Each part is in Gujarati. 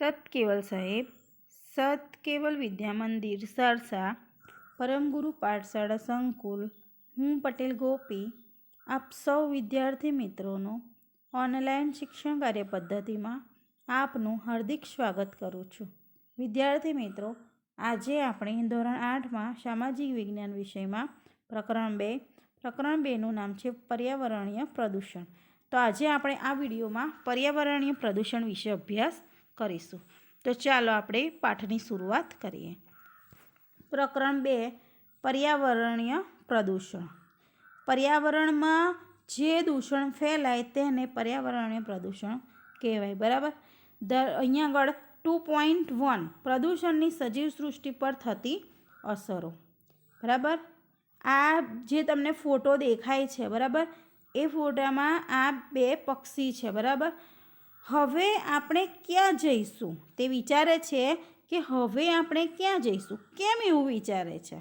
સત કેવલ સાહેબ સત કેવલ વિદ્યા મંદિર સરસા, પરમગુરુ પાઠશાળા સંકુલ, હું પટેલ ગોપી, આપ સૌ વિદ્યાર્થી મિત્રોનો ઓનલાઈન શિક્ષણ કાર્ય પદ્ધતિમાં આપનું હાર્દિક સ્વાગત કરું છું. વિદ્યાર્થી મિત્રો, આજે આપણે ધોરણ આઠમાં સામાજિક વિજ્ઞાન વિષયમાં પ્રકરણ બે, પ્રકરણ બેનું નામ છે પર્યાવરણીય પ્રદૂષણ. તો આજે આપણે આ વિડીયોમાં પર્યાવરણીય પ્રદૂષણ વિશે અભ્યાસ કરીશું. તો ચાલો આપણે પાઠની શરૂઆત કરીએ. પ્રકરણ બે, પર્યાવરણીય પ્રદૂષણ. પર્યાવરણમાં જે દૂષણ ફેલાય તેને પર્યાવરણીય પ્રદૂષણ કહેવાય, બરાબર? દર અહીંયા આગળ ટુ પોઈન્ટ વન, પ્રદૂષણની સજીવ સૃષ્ટિ પર થતી અસરો, બરાબર? આ જે તમને ફોટો દેખાય છે, બરાબર? એ ફોટામાં આ બે પક્ષી છે, બરાબર? હવે આપણે ક્યાં જઈશું? તે વિચારે છે કે હવે આપણે ક્યાં જઈશું? કેમ એવું વિચારે છે?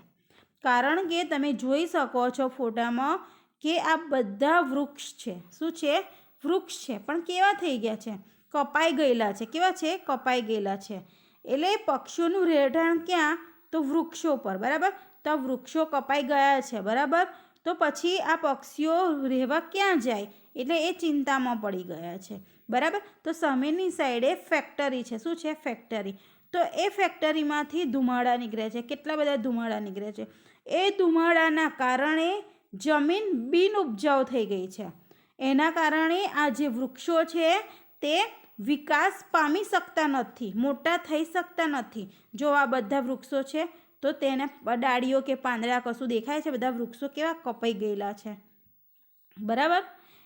કારણ કે તમે જોઈ શકો છો ફોટામાં કે આ બધા વૃક્ષ છે. શું છે? વૃક્ષ છે. પણ કેવા થઈ ગયા છે? કપાઈ ગયેલા છે. કેવા છે? કપાઈ ગયેલા છે. એટલે પક્ષીઓનું રહેઠાણ ક્યાં? તો વૃક્ષો પર. બરાબર? તો વૃક્ષો કપાઈ ગયા છે. બરાબર? તો પછી આ પક્ષીઓ રહેવા ક્યાં જાય? એટલે એ ચિંતામાં પડી ગયા છે. બરાબર? તો સામેની સાઈડે ફેક્ટરી છે. શું છે? ફેક્ટરી તો એ ફેક્ટરીમાંથી ધુમાડા નીકળે છે. કેટલા બધા ધુમાડા નીકળે છે? એ ધુમાડાના કારણે જમીન બિન ઉપજાઉ થઈ ગઈ છે. એના કારણે આ જે વૃક્ષો છે, તે વિકાસ પામી શકતા નથી. મોટા થઈ શકતા નથી. જો આ બધા વૃક્ષો છે, તો તેને ડાળીઓ કે પાંદડા કશું દેખાય છે? બધા વૃક્ષો કેવા કપાઈ ગયેલા છે? બરાબર?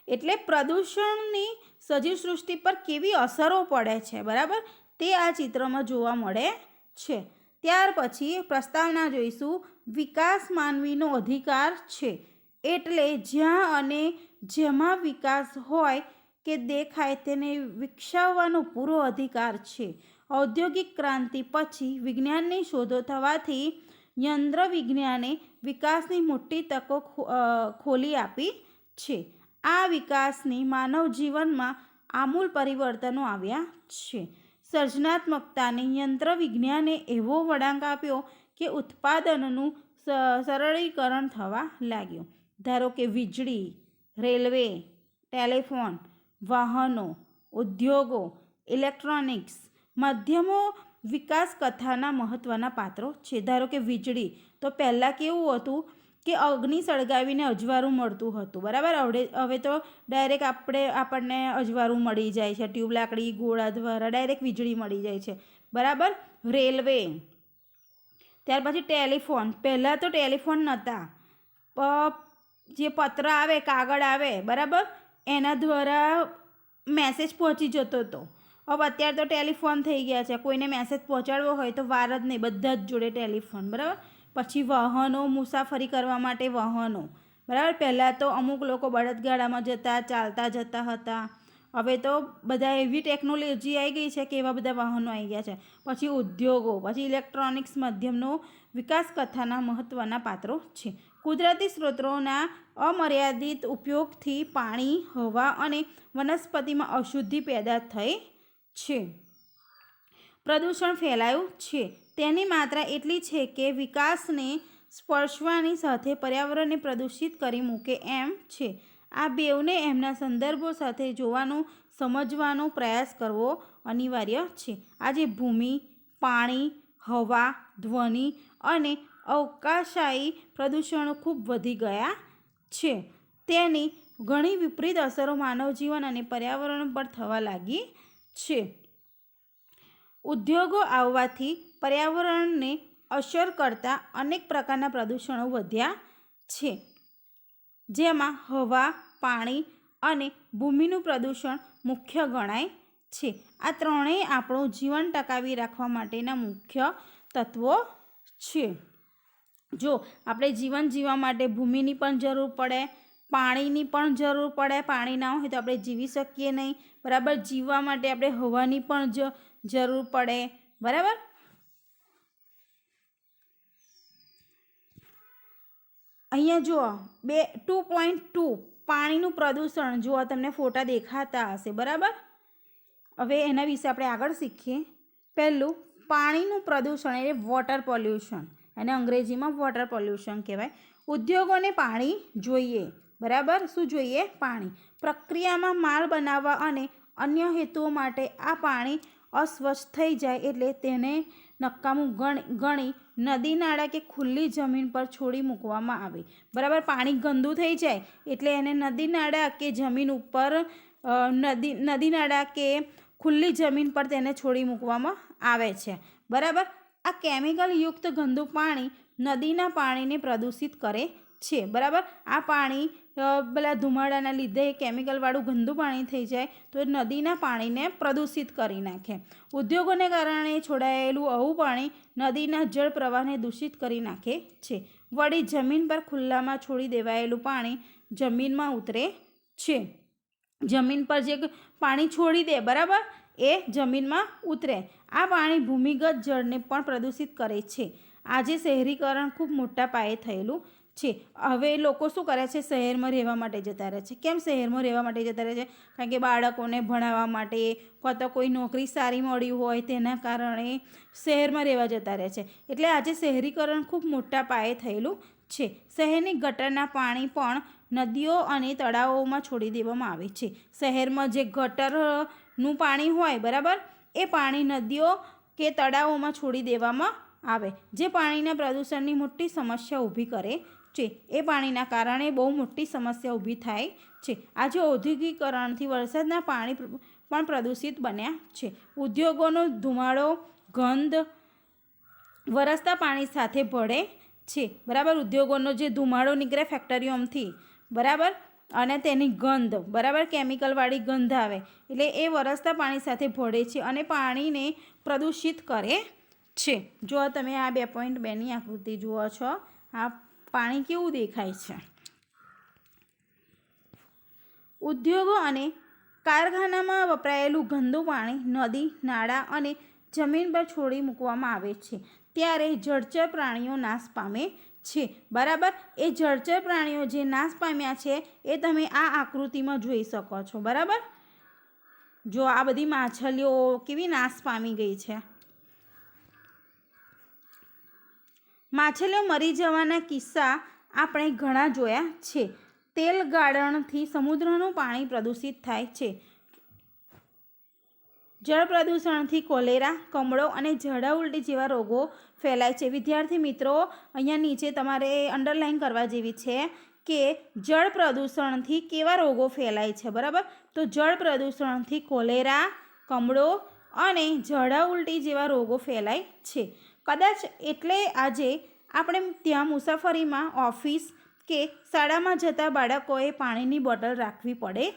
એટલે પ્રદૂષણની સજીવ સૃષ્ટિ પર કેવી અસરો પડે છે, બરાબર? તે આ ચિત્રમાં જોવા મળે છે. ત્યાર પછી પ્રસ્તાવના જોઈશું. વિકાસ માનવીનો અધિકાર છે. એટલે જ્યાં અને જેમાં વિકાસ હોય કે દેખાય તેને વિકસાવવાનો પૂરો અધિકાર છે. ઔદ્યોગિક ક્રાંતિ પછી વિજ્ઞાનની શોધો થવાથી યંત્ર વિજ્ઞાને વિકાસની મોટી તકો ખોલી આપી છે. આ વિકાસની માનવ જીવનમાં આમૂલ પરિવર્તનો આવ્યા છે. સર્જનાત્મકતાને યંત્ર વિજ્ઞાને એવો વળાંક આપ્યો કે ઉત્પાદનનું સરળીકરણ થવા લાગ્યું. ધારો કે વીજળી, રેલવે, ટેલિફોન, વાહનો, ઉદ્યોગો, ઇલેક્ટ્રોનિક્સ, માધ્યમો વિકાસ કથાના મહત્ત્વના પાત્રો છે. ધારો કે વીજળી, તો પહેલાં કેવું હતું? કે અગ્નિ સળગાવીને અજવાળું મળતું હતું. બરાબર? હવે હવે તો ડાયરેક્ટ આપણે આપણને અજવાળું મળી જાય છે. ટ્યુબ લાકડી, ગોળા દ્વારા ડાયરેક્ટ વીજળી મળી જાય છે. બરાબર? રેલવે. ત્યાર પછી ટેલિફોન. પહેલાં તો ટેલિફોન નહોતા જે પત્ર આવે, કાગળ આવે, બરાબર? એના દ્વારા મેસેજ પહોંચી જતો હતો. હવે અત્યારે તો ટેલિફોન થઈ ગયા છે. કોઈને મેસેજ પહોંચાડવો હોય તો વાર જ નહીં. બધા જ જોડે ટેલિફોન. બરાબર? પછી વાહનો મુસાફરી કરવા માટે વાહનો. બરાબર? પહેલાં તો અમુક લોકો બળદગાડામાં જતા, ચાલતા જતા હતા. હવે તો બધા એવી ટેકનોલોજી આવી ગઈ છે કે એવા બધા વાહનો આવી ગયા છે. પછી ઉદ્યોગો, પછી ઇલેક્ટ્રોનિક્સ માધ્યમનો વિકાસ કથાના મહત્ત્વના પાત્રો છે. કુદરતી સ્ત્રોતોના અમર્યાદિત ઉપયોગથી પાણી, હવા અને વનસ્પતિમાં અશુદ્ધિ પેદા થઈ છે. પ્રદૂષણ ફેલાયું છે. તેની માત્રા એટલી છે કે વિકાસને સ્પર્શવાની સાથે પર્યાવરણને પ્રદૂષિત કરી મૂકે એમ છે. આ બેવને એમના સંદર્ભો સાથે જોવાનો, સમજવાનો પ્રયાસ કરવો અનિવાર્ય છે. આજે ભૂમિ, પાણી, હવા, ધ્વનિ અને અવકાશાયી પ્રદૂષણો ખૂબ વધી ગયા છે. તેની ઘણી વિપરીત અસરો માનવ જીવન અને પર્યાવરણ પર થવા લાગી છે. ઉદ્યોગો આવવાથી પર્યાવરણને અસર કરતા અનેક પ્રકારના પ્રદૂષણો વધ્યા છે. જેમાં હવા, પાણી અને ભૂમિનું પ્રદૂષણ મુખ્ય ગણાય છે. આ ત્રણેય આપણું જીવન ટકાવી રાખવા માટેના મુખ્ય તત્વો છે. જો આપણે જીવન જીવવા માટે ભૂમિની પણ જરૂર પડે, પાણીની પણ જરૂર પડે, પાણી ના હોય તો આપણે જીવી શકીએ નહીં. બરાબર? જીવવા માટે આપણે હવાની પણ જરૂર પડે. બરાબર? અહીંયા જુઓ, બે ટુ પોઈન્ટ ટુ પાણીનું પ્રદૂષણ. જુઓ તમને ફોટા દેખાતા હશે, બરાબર? હવે એના વિશે આપણે આગળ શીખીએ. પહેલું, પાણીનું પ્રદૂષણ એટલે વોટર પોલ્યુશન અને અંગ્રેજીમાં વોટર પોલ્યુશન કહેવાય. ઉદ્યોગોને પાણી જોઈએ, બરાબર? શું જોઈએ? પાણી. પ્રક્રિયામાં માલ બનાવવા અને અન્ય હેતુઓ માટે આ પાણી અસ્વચ્છ થઈ જાય એટલે તેને નકામું ગણ, ગણી નદી નાળા કે ખુલ્લી જમીન પર છોડી મૂકવામાં આવે. બરાબર, પાણી ગંદુ થઈ જાય એટલે એને નદી નાળા કે જમીન ઉપર નદી નદી નાળા કે ખુલ્લી જમીન પર તેને છોડી મૂકવામાં આવે છે. બરાબર, આ કેમિકલ યુક્ત ગંદુ પાણી નદીના પાણીને પ્રદૂષિત કરે છે. બરાબર, આ પાણી પેલા ધુમાડાના લીધે કેમિકલવાળું ગંદુ પાણી થઈ જાય, તો નદીના પાણીને પ્રદૂષિત કરી નાખે. ઉદ્યોગોને કારણે છોડાયેલું આવું પાણી નદીના જળ પ્રવાહને દૂષિત કરી નાખે છે. વળી જમીન પર ખુલ્લામાં છોડી દેવાયેલું પાણી જમીનમાં ઉતરે છે. જમીન પર જે પાણી છોડી દે, બરાબર? એ જમીનમાં ઉતરે. આ પાણી ભૂમિગત જળને પણ પ્રદૂષિત કરે છે. આજે શહેરીકરણ ખૂબ મોટા પાયે થયેલું છે હવે લોકો શું કરે છે? શહેરમાં રહેવા માટે જતા રહે છે. કેમ શહેરમાં રહેવા માટે જતા રહે છે? કારણ કે બાળકોને ભણાવવા માટે કાં તો કોઈ નોકરી સારી મળી હોય તેના કારણે શહેરમાં રહેવા જતા રહે છે. એટલે આજે શહેરીકરણ ખૂબ મોટા પાયે થયેલું છે. શહેરની ગટરના પાણી પણ નદીઓ અને તળાવોમાં છોડી દેવામાં આવે છે. શહેરમાં જે ગટરનું પાણી હોય, બરાબર? એ પાણી નદીઓ કે તળાવોમાં છોડી દેવામાં આવે. જે પાણીના પ્રદૂષણની મોટી સમસ્યા ઊભી કરે છે. એ પાણીના કારણે બહુ મોટી સમસ્યા ઊભી થાય છે. આજે ઔદ્યોગિકરણથી વરસાદના પાણી પણ પ્રદૂષિત બન્યા છે. ઉદ્યોગોનો ધુમાડો, ગંધ વરસતા પાણી સાથે ભળે છે. બરાબર? ઉદ્યોગોનો જે ધુમાડો નીકળે ફેક્ટરીઓમાંથી. બરાબર? અને તેની ગંધ. બરાબર? કેમિકલવાળી ગંધ આવે. એટલે એ વરસતા પાણી સાથે ભળે છે અને પાણીને પ્રદૂષિત કરે છે. જો તમે આ બે પોઈન્ટ બેની આકૃતિ જુઓ છો. આ પાણી કેવું દેખાય છે? ઉદ્યોગો અને કારખાનામાં વપરાયેલું ગંદુ પાણી, નદી, નાળા અને જમીન પર છોડી મૂકવામાં આવે છે. ત્યારે જળચર પ્રાણીઓ નાશ પામે છે. બરાબર? એ જળચર પ્રાણીઓ જે નાશ પામ્યા છે, એ તમે આ આકૃતિમાં જોઈ શકો છો. બરાબર? જો આ બધી માછલીઓ કેવી નાશ પામી ગઈ છે? માછલીઓ મરી જવાના કિસ્સા આપણે ઘણા જોયા છે. તેલ ગાળણથી સમુદ્રનું પાણી પ્રદૂષિત થાય છે. જળ પ્રદૂષણથી કોલેરા, કમળો અને ઝાડા ઉલટી જેવા રોગો ફેલાય છે. વિદ્યાર્થી મિત્રો, અહીંયા નીચે તમારે અંડરલાઈન કરવા જેવી છે કે જળ પ્રદૂષણથી કેવા રોગો ફેલાય છે, બરાબર? તો જળ પ્રદૂષણથી કોલેરા, કમળો અને ઝાડા ઉલટી જેવા રોગો ફેલાય છે. કદાચ એટલે આજે આપણે ત્યાં મુસાફરીમાં ઓફિસ કે શાળામાં જતા બાળકોએ પાણીની બોટલ રાખવી પડે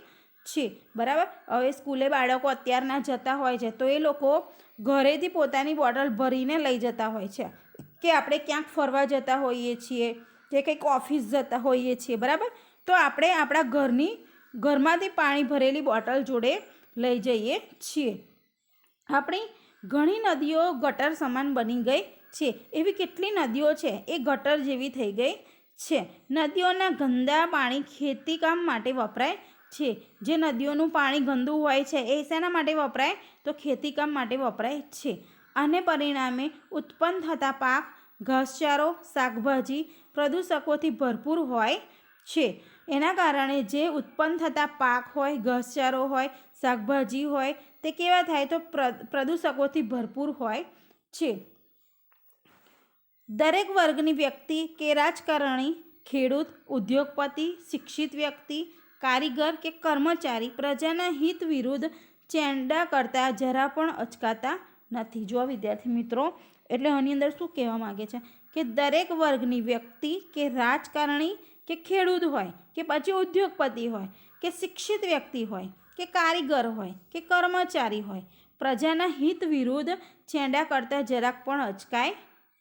છે. બરાબર? હવે સ્કૂલે બાળકો અત્યારના જતા હોય છે, તો એ લોકો ઘરેથી પોતાની બોટલ ભરીને લઈ જતા હોય છે. કે આપણે ક્યાંક ફરવા જતા હોઈએ છીએ, કે કંઈક ઓફિસ જતા હોઈએ છીએ, બરાબર? તો આપણે આપણા ઘરની, ઘરમાંથી પાણી ભરેલી બોટલ જોડે લઈ જઈએ છીએ. આપણી ઘણી નદીઓ ગટર સમાન બની ગઈ છે. એવી કેટલી નદીઓ છે? એ ગટર જેવી થઈ ગઈ છે. નદીઓના ગંદા પાણી ખેતીકામ માટે વપરાય છે. જે નદીઓનું પાણી ગંદુ હોય છે, એ શેના માટે વપરાય? તો ખેતીકામ માટે વપરાય છે. આને પરિણામે ઉત્પન્ન થતા પાક, ઘાસચારો, શાકભાજી પ્રદૂષકોથી ભરપૂર હોય છે. એના કારણે જે ઉત્પન્ન થતા પાક હોય, ઘાસચારો હોય, શાકભાજી હોય તે કેવા થાય? તો પ્ર- પ્રદૂષકોથી ભરપૂર હોય છે. દરેક વર્ગની વ્યક્તિ કે રાજકારણી, ખેડૂત, ઉદ્યોગપતિ, શિક્ષિત વ્યક્તિ, કારીગર કે કર્મચારી પ્રજાના હિત વિરુદ્ધ ચેંડા કરતા જરા પણ અચકાતા નથી. જો વિદ્યાર્થી મિત્રો, એટલે આની અંદર શું કહેવા માગે છે? કે દરેક વર્ગની વ્યક્તિ કે રાજકારણી કે ખેડૂત હોય કે પછી ઉદ્યોગપતિ હોય કે શિક્ષિત વ્યક્તિ હોય કે કારીગર હોય, કે કર્મચારી હોય. પ્રજાના હિત વિરુદ્ધ ચેંડા કરતા જરાક પણ અચકાય,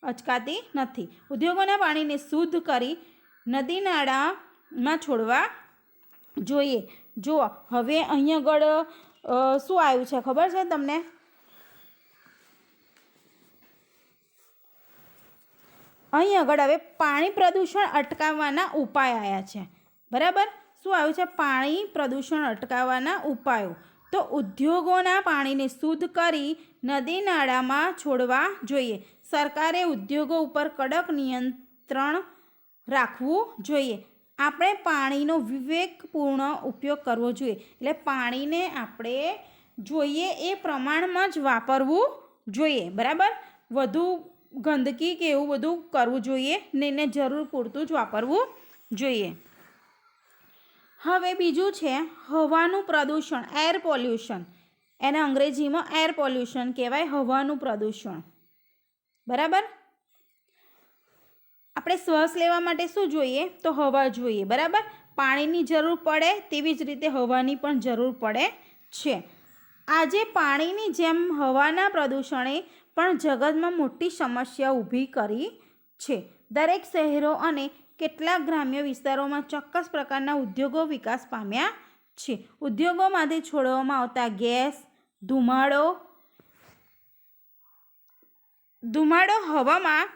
અચકાતી નથી. ઉદ્યોગોના પાણીને શુદ્ધ કરી નદી નાળામાં છોડવા જોઈએ. જુઓ, હવે અહીં આગળ શું આવ્યું છે ખબર છે તમને? અહીં આગળ હવે પાણી પ્રદૂષણ અટકાવવાના ઉપાય આવ્યા છે. બરાબર? શું આવ્યું છે? પાણી પ્રદૂષણ અટકાવવાના ઉપાયો. તો ઉદ્યોગોના પાણીને શુદ્ધ કરી નદી નાળામાં છોડવા જોઈએ. સરકારે ઉદ્યોગો ઉપર કડક નિયંત્રણ રાખવું જોઈએ. આપણે પાણીનો વિવેકપૂર્ણ ઉપયોગ કરવો જોઈએ. એટલે પાણીને આપણે જોઈએ એ પ્રમાણમાં જ વાપરવું જોઈએ. બરાબર? વધુ ગંદકી કે એવું બધું કરવું જોઈએ ને એને જરૂર પૂરતું જ વાપરવું જોઈએ. હવે બીજું છે હવાનું પ્રદૂષણ એર પોલ્યુશન એને અંગ્રેજીમાં એર પોલ્યુશન કહેવાય, હવાનું પ્રદૂષણ. બરાબર? આપણે શ્વાસ લેવા માટે શું જોઈએ? તો હવા જોઈએ, બરાબર? પાણીની જરૂર પડે તેવી જ રીતે હવાની પણ જરૂર પડે છે. આજે પાણીની જેમ હવાના પ્રદૂષણે પણ જગતમાં મોટી સમસ્યા ઊભી કરી છે. દરેક શહેરો અને કેટલાક ગ્રામ્ય વિસ્તારોમાં ચોક્કસ પ્રકારના ઉદ્યોગો વિકાસ પામ્યા છે. ઉદ્યોગોમાંથી છોડવામાં આવતા ગેસ, ધુમાડો ધુમાડો હવામાં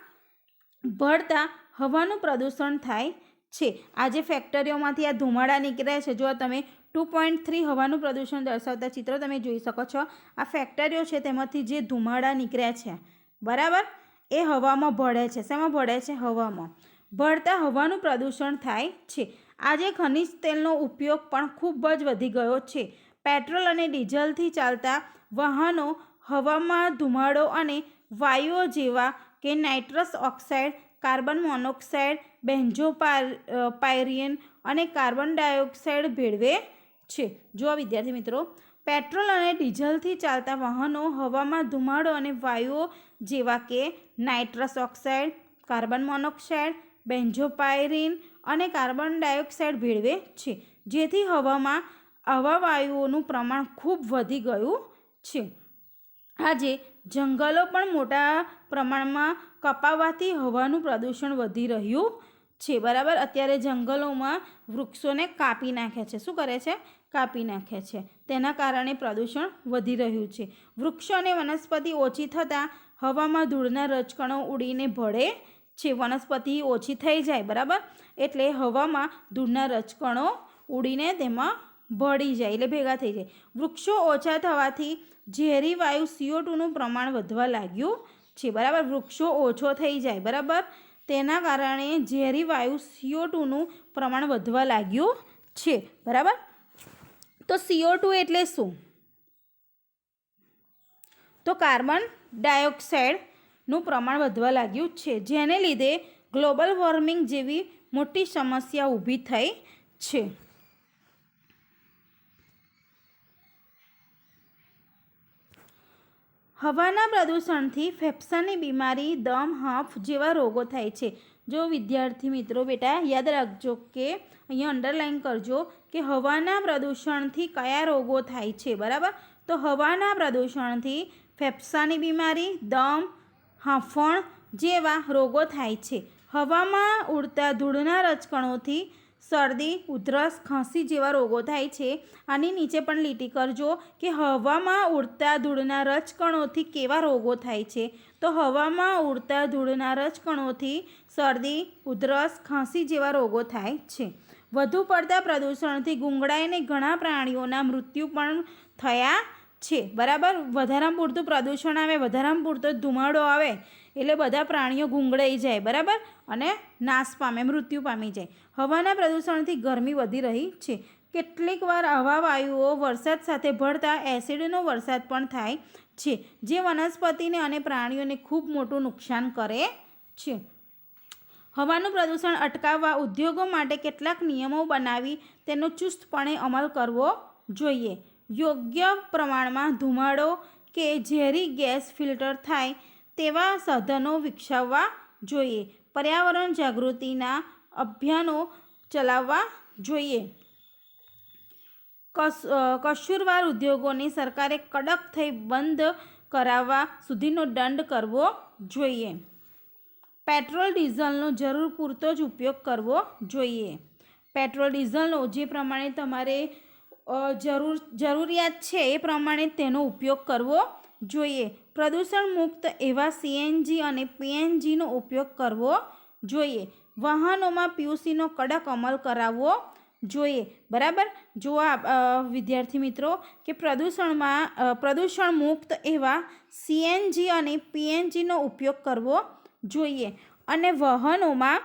ભળતા હવાનું પ્રદૂષણ થાય છે. આજે ફેક્ટરીઓમાંથી આ ધુમાડા નીકળે છે. જો તમે, ટુ પોઈન્ટ થ્રી હવાનું પ્રદૂષણ દર્શાવતા ચિત્રો તમે જોઈ શકો છો. આ ફેક્ટરીઓ છે તેમાંથી જે ધુમાડા નીકળ્યા છે. બરાબર? એ હવામાં ભળે છે. શેમાં ભળે છે? હવામાં. ભળતા હવાનું પ્રદૂષણ થાય છે. આજે ખનિજ તેલનો ઉપયોગ પણ ખૂબ જ વધી ગયો છે. પેટ્રોલ અને ડીઝલથી ચાલતા વાહનો, હવામાં ધુમાડો અને વાયુઓ જેવા કે nitrous oxide, carbon monoxide benzopyrene અને કાર્બન ડાયોક્સાઇડ ભેળવે છે. જો વિદ્યાર્થી મિત્રો, પેટ્રોલ અને ડીઝલથી ચાલતા વાહનો, હવામાં ધુમાડો અને વાયુઓ જેવા કે nitrous oxide, carbon monoxide benzopyrene અને કાર્બન ડાયોક્સાઇડ ભેળવે છે. જેથી હવામાં આવા વાયુઓનું પ્રમાણ ખૂબ વધી ગયું છે. આજે જંગલો પણ મોટા પ્રમાણમાં કપાવાથી હવાનું પ્રદૂષણ વધી રહ્યું છે. બરાબર? અત્યારે જંગલોમાં વૃક્ષોને કાપી નાખે છે. શું કરે છે? કાપી નાખે છે. તેના કારણે પ્રદૂષણ વધી રહ્યું છે. વૃક્ષો અને વનસ્પતિ ઓછી થતાં હવામાં ધૂળના રજકણો ઉડીને ભળે છે વનસ્પતિ ઓછી થઈ જાય, બરાબર? એટલે હવામાં ધૂળના રજકણો ઉડીને તેમાં ભળી જાય, એટલે ભેગા થઈ જાય. વૃક્ષો ઓછા થવાથી ઝેરી વાયુ સીઓ ટુનું પ્રમાણ વધવા લાગ્યું છે, બરાબર? વૃક્ષો ઓછો થઈ જાય, બરાબર? તેના કારણે ઝેરી વાયુ સીઓ ટુનું પ્રમાણ વધવા લાગ્યું છે, બરાબર? તો સીઓ ટુ એટલે શું? તો કાર્બન ડાયોક્સાઇડનું પ્રમાણ વધવા લાગ્યું છે. જેને લીધે ગ્લોબલ વોર્મિંગ જેવી મોટી સમસ્યા ઊભી થઈ છે. હવાના પ્રદૂષણથી ફેફસાની બીમારી, દમ, હફ જેવા રોગો થાય છે. જો વિદ્યાર્થી મિત્રો, બેટા, યાદ રાખજો કે અહીંયા અંડરલાઈન કરજો કે હવાના પ્રદૂષણથી કયા રોગો થાય છે, બરાબર? તો હવાના પ્રદૂષણથી ફેફસાની બીમારી, દમ હાંફણ જેવા રોગો થાય છે. હવામાં ઉડતા ધૂળના રજકણોથી શરદી, ઉધરસ, ખાંસી જેવા રોગો થાય છે. આની નીચે પણ લીટી કરજો કે હવામાં ઉડતા ધૂળના રજકણોથી કેવા રોગો થાય છે. તો હવામાં ઉડતા ધૂળના રજકણોથી શરદી, ઉધરસ, ખાંસી જેવા રોગો થાય છે. વધુ પડતા પ્રદૂષણથી ગુંગળાઈને ઘણા પ્રાણીઓના મૃત્યુ પણ થયા છે. બરાબર? વધારામાં પૂરતું પ્રદૂષણ આવે, વધારામાં પૂરતો ધુમાડો આવે, એટલે બધા પ્રાણીઓ ગુંગળાઈ જાય. બરાબર? અને નાશ પામે, મૃત્યુ પામી જાય. હવાના પ્રદૂષણથી ગરમી વધી રહી છે. કેટલીક વાર હવા વાયુઓ વરસાદ સાથે ભળતા એસિડનો વરસાદ પણ થાય છે, જે વનસ્પતિને અને પ્રાણીઓને ખૂબ મોટું નુકસાન કરે છે. હવાનું પ્રદૂષણ અટકાવવા ઉદ્યોગો માટે કેટલાક નિયમો બનાવી તેનો ચુસ્તપણે અમલ કરવો જોઈએ. યોગ્ય પ્રમાણમાં ધુમાડો કે ઝેરી ગેસ ફિલ્ટર થાય તેવા સાધનો વિકસાવવા જોઈએ. પર્યાવરણ જાગૃતિના અભિયાનો ચલાવવા જોઈએ. કસ કશુરવાર ઉદ્યોગોને સરકારે કડક થઈ બંધ કરાવવા સુધીનો દંડ કરવો જોઈએ. પેટ્રોલ, ડીઝલનો જરૂર પૂરતો જ ઉપયોગ કરવો જોઈએ. પેટ્રોલ, ડીઝલનો જે પ્રમાણે તમારે જરૂર, જરૂરિયાત છે એ પ્રમાણે તેનો ઉપયોગ કરવો જોઈએ. પ્રદૂષણ મુક્ત એવા સીએનજી અને પીએનજીનો ઉપયોગ કરવો જોઈએ. વાહનોમાં પીયુસીનો કડક અમલ કરાવવો જોઈએ. બરાબર? જો આ વિદ્યાર્થી મિત્રો, કે પ્રદૂષણમાં પ્રદૂષણ મુક્ત એવા સીએનજી અને પીએનજીનો ઉપયોગ કરવો જોઈએ. અને વાહનોમાં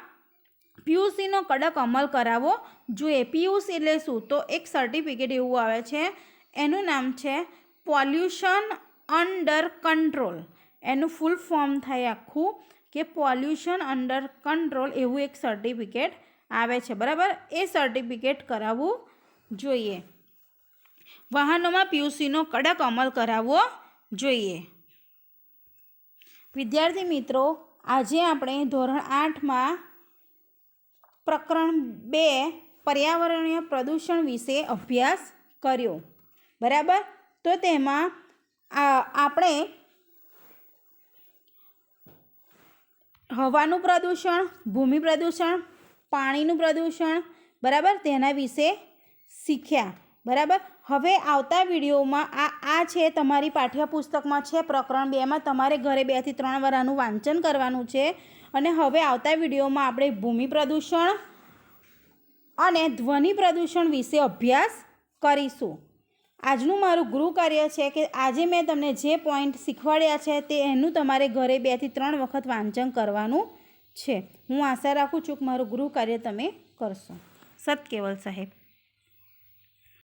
પીયુસીનો કડક અમલ કરાવવો જોઈએ પીયુસી એટલે શું? તો એક સર્ટિફિકેટ એવું આવે છે. એનું નામ છે પોલ્યુશન અંડર કંટ્રોલ એનું ફૂલ ફોર્મ થાય આખું કે પોલ્યુશન અંડર કંટ્રોલ એવું એક સર્ટિફિકેટ આવે છે. બરાબર? એ સર્ટિફિકેટ કરાવવું જોઈએ. વાહનોમાં પીયુસીનો કડક અમલ કરાવવો જોઈએ. વિદ્યાર્થી મિત્રો, આજે આપણે ધોરણ આઠમાં પ્રકરણ બે, પર્યાવરણીય પ્રદૂષણ વિશે અભ્યાસ કર્યો. બરાબર? તો તેમાં આપણે હવાનું પ્રદૂષણ, ભૂમિ પ્રદૂષણ, પાણીનું પ્રદૂષણ, બરાબર? તેના વિશે શીખ્યા. બરાબર? હવે આવતા વિડીયોમાં આ આ છે તમારી પાઠ્યપુસ્તકમાં છે પ્રકરણ બેમાં. તમારે ઘરે બેથી ત્રણ વરાનું વાંચન કરવાનું છે. અને હવે આવતા વિડીયોમાં આપણે ભૂમિ પ્રદૂષણ અને ધ્વનિ પ્રદૂષણ વિશે અભ્યાસ કરીશું. આજનું મારું ગૃહ કાર્ય છે કે આજે મેં તમને જે પોઈન્ટ શીખવાડ્યા છે તે એનું તમારે ઘરે બેથી ત્રણ વખત વાંચન કરવાનું છે. હું આશા રાખું છું કે મારું ગૃહ કાર્ય તમે કરશો. સત કેવલ સાહેબ.